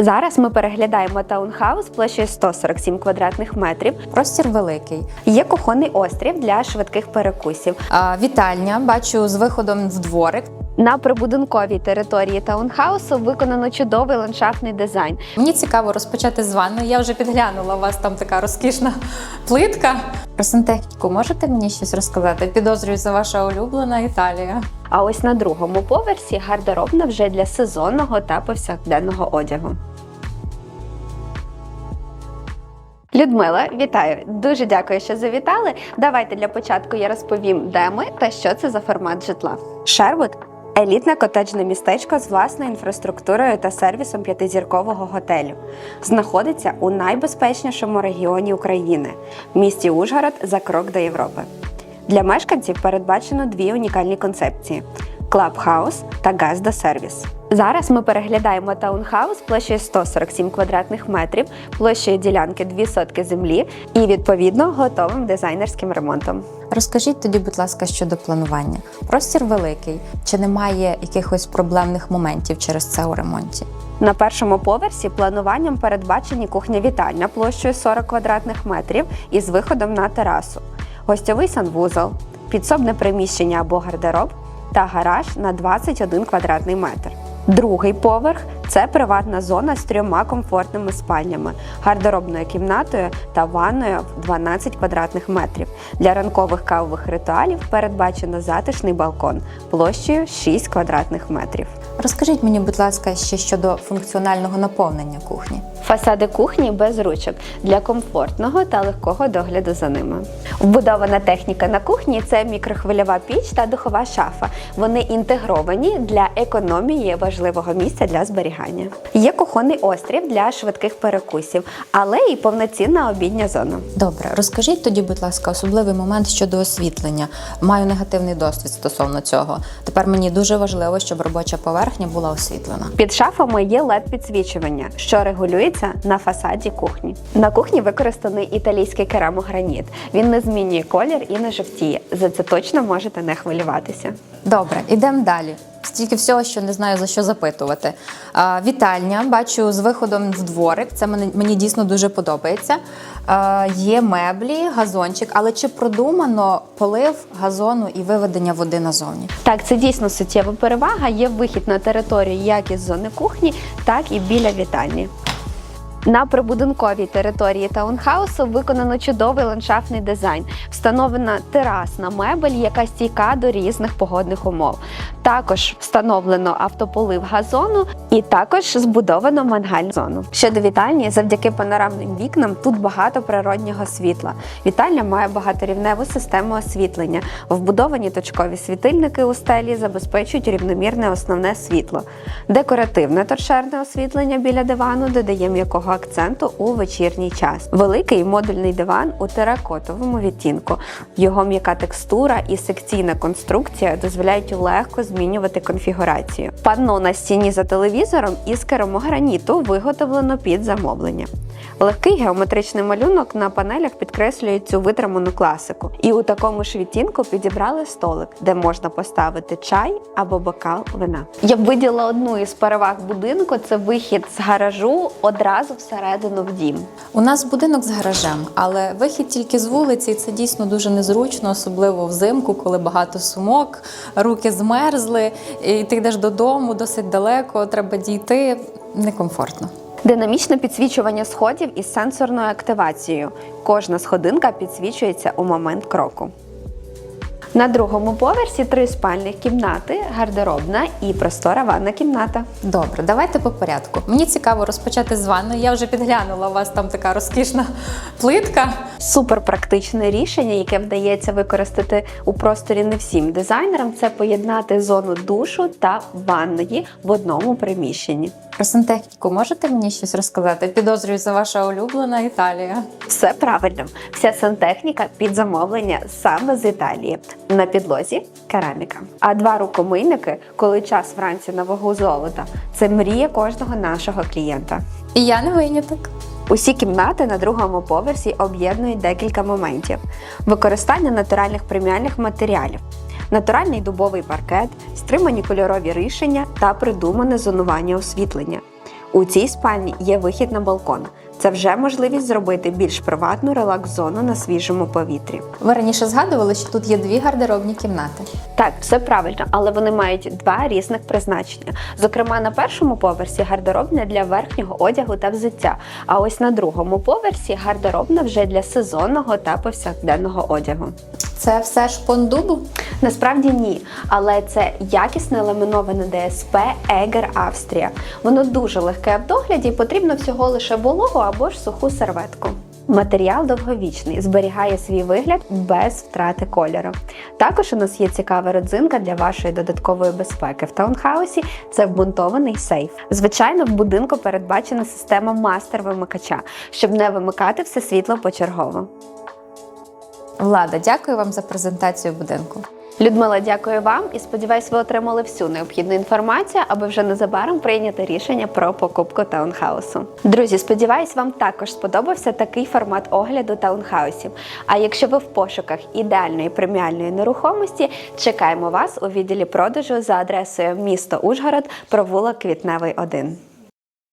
Зараз ми переглядаємо таунхаус площею 147 квадратних метрів. Простір великий. Є кухонний острів для швидких перекусів. А, вітальня бачу з виходом в дворик. На прибудинковій території таунхаусу виконано чудовий ландшафтний дизайн. Мені цікаво розпочати з ванної. Я вже підглянула. У вас там така розкішна плитка. Про сантехніку можете мені щось розказати? Підозрюю, це ваша улюблена Італія. А ось на другому поверсі гардеробна вже для сезонного та повсякденного одягу. Людмила, вітаю! Дуже дякую, що завітали. Давайте для початку я розповім, де ми та що це за формат житла. Шервуд елітне котеджне містечко з власною інфраструктурою та сервісом п'ятизіркового готелю. Знаходиться у найбезпечнішому регіоні України місті Ужгород за крок до Європи. Для мешканців передбачено дві унікальні концепції: Клабхаус та Газдо-сервіс. Зараз ми переглядаємо таунхаус площею 147 квадратних метрів, площею ділянки 2 сотки землі і відповідно готовим дизайнерським ремонтом. Розкажіть тоді, будь ласка, щодо планування. Простір великий. Чи немає якихось проблемних моментів через це у ремонті? На першому поверсі плануванням передбачені кухня-вітальня площею 40 квадратних метрів із виходом на терасу, гостьовий санвузол, підсобне приміщення або гардероб та гараж на 21 квадратний метр. Другий поверх це приватна зона з трьома комфортними спальнями, гардеробною кімнатою та ванною в 12 квадратних метрів. Для ранкових кавових ритуалів передбачено затишний балкон площею 6 квадратних метрів. Розкажіть мені, будь ласка, ще щодо функціонального наповнення кухні. Фасади кухні без ручок для комфортного та легкого догляду за ними. Вбудована техніка на кухні це мікрохвильова піч та духова шафа. Вони інтегровані для економії важливого місця для зберігання. Є кухонний острів для швидких перекусів, але і повноцінна обідня зона. Добре, розкажіть тоді, будь ласка, особливий момент щодо освітлення. Маю негативний досвід стосовно цього. Тепер мені дуже важливо, щоб робоча поверхня була освітлена. Під шафами є led підсвічування, що регулюється на фасаді кухні. На кухні використаний італійський керамограніт. Він не змінює колір і не жовтіє. За це точно можете не хвилюватися. Добре, ідемо далі. Стільки всього, що не знаю за що запитувати. А, вітальня, бачу з виходом в дворик. Це мені, мені дійсно дуже подобається. А, є меблі, газончик, але чи продумано полив газону і виведення води назовні? Так, це дійсно суттєва перевага. Є вихід на територію як із зони кухні, так і біля вітальні. На прибудинковій території таунхаусу виконано чудовий ландшафтний дизайн. Встановлена терасна мебель, яка стійка до різних погодних умов. Також встановлено автополив газону і також збудовано мангальну зону. Щодо вітальні, завдяки панорамним вікнам тут багато природнього світла. Вітальня має багаторівневу систему освітлення. Вбудовані точкові світильники у стелі забезпечують рівномірне основне світло. Декоративне торшерне освітлення біля дивану додає м'якого акценту у вечірній час. Великий модульний диван у теракотовому відтінку. Його м'яка текстура і секційна конструкція дозволяють легко змінювати конфігурацію. Панно на стіні за телевізором із керамограніту виготовлено під замовлення. Легкий геометричний малюнок на панелях підкреслює цю витриману класику. І у такому ж відтінку підібрали столик, де можна поставити чай або бокал вина. Я б виділа одну із переваг будинку це вихід з гаражу одразу всередину в дім. У нас будинок з гаражем, але вихід тільки з вулиці, і це дійсно дуже незручно, особливо взимку, коли багато сумок, руки змерзли, і ти йдеш додому досить далеко, треба дійти. Некомфортно. Динамічне підсвічування сходів із сенсорною активацією. Кожна сходинка підсвічується у момент кроку. На другому поверсі три спальних кімнати, гардеробна і простора ванна кімната. Добре, давайте по порядку. Мені цікаво розпочати з ванної. Я вже підглянула, у вас там така розкішна плитка. Супер практичне рішення, яке вдається використати у просторі не всім дизайнерам, це поєднати зону душу та ванної в одному приміщенні. Про сантехніку можете мені щось розказати? Підозрюю, це ваша улюблена Італія. Все правильно. Вся сантехніка під замовлення саме з Італії. На підлозі кераміка. А два рукомийники, коли час вранці на вагу золота, це мрія кожного нашого клієнта. І я не виняток. Усі кімнати на другому поверсі об'єднують декілька моментів: використання натуральних преміальних матеріалів, натуральний дубовий паркет, стримані кольорові рішення та придумане зонування освітлення. У цій спальні є вихід на балкон. Це вже можливість зробити більш приватну релакс-зону на свіжому повітрі. Ви раніше згадували, що тут є дві гардеробні кімнати. Так, все правильно, але вони мають два різних призначення. Зокрема, на першому поверсі гардеробня для верхнього одягу та взуття. А ось на другому поверсі гардеробна вже для сезонного та повсякденного одягу. Це все ж пондубу? Насправді ні, але це якісне ламіноване ДСП Егер Австрія. Воно дуже легке в догляді, потрібно всього лише вологу або ж суху серветку. Матеріал довговічний, зберігає свій вигляд без втрати кольору. Також у нас є цікава родзинка для вашої додаткової безпеки. В таунхаусі це вмонтований сейф. Звичайно, в будинку передбачена система мастер-вимикача, щоб не вимикати все світло почергово. Влада, дякую вам за презентацію будинку. Людмила, дякую вам і сподіваюсь, ви отримали всю необхідну інформацію, аби вже незабаром прийняти рішення про покупку таунхаусу. Друзі, сподіваюсь, вам також сподобався такий формат огляду таунхаусів. А якщо ви в пошуках ідеальної преміальної нерухомості, чекаємо вас у відділі продажу за адресою місто Ужгород, провулок Квітневий 1.